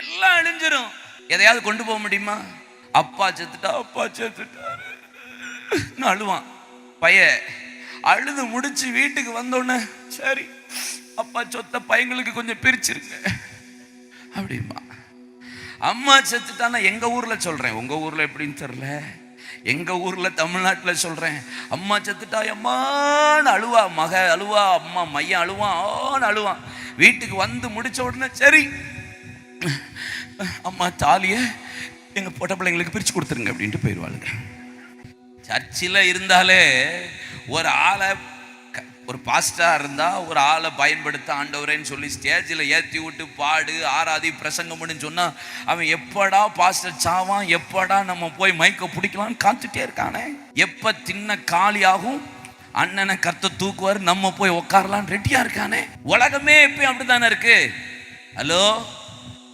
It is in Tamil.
எல்லாம் அழிஞ்சிரும். எதையாவது கொண்டு போக முடியுமா? அப்பா செத்துட்டா அப்பா செத்துட்டாரு. நான் அழுவான். பைய அழுது முடிச்சு வீட்டுக்கு வந்தோடனே சரி அப்பா சொத்த பையங்களுக்கு கொஞ்சம் பிரிச்சிருங்க. அப்படிமா அம்மா செத்துட்டானா எங்க ஊர்ல சொல்றேன். உங்க ஊர்ல எப்படின்னு தெரியல. எங்க ஊர்ல தமிழ்நாட்டில் சொல்றேன். அம்மா செத்துட்டா அம்மான்னு அழுவா. மக அழுவா அம்மா மையம் அழுவான் ஆன்னு அழுவான். வீட்டுக்கு வந்து முடிச்ச உடனே சரி அம்மா தாலியை எங்கள் பொட்ட பிள்ளைங்களுக்கு பிரிச்சு கொடுத்துருங்க அப்படின்ட்டு போயிடுவாளுங்க. சர்ச்சில் இருந்தாலே ஒரு ஆளை க- ஒரு பாஸ்டாக இருந்தால் ஒரு ஆளை பயன்படுத்த ஆண்டவரேன்னு சொல்லி ஸ்டேஜில் ஏற்றி விட்டு பாடு ஆராதி பிரசங்கம்னு சொன்னால் அவன் எப்படா பாஸ்டர் சாவான் எப்படா நம்ம போய் மைக்கை பிடிக்கலாம்னு காத்துட்டே இருக்கானே. எப்போ தின்ன காலியாகும் அண்ணனை கத்த தூக்குவார் நம்ம போய் உட்காரலாம் ரெடியாக இருக்கானே. உலகமே எப்பயும் அப்படித்தானே இருக்கு? ஹலோ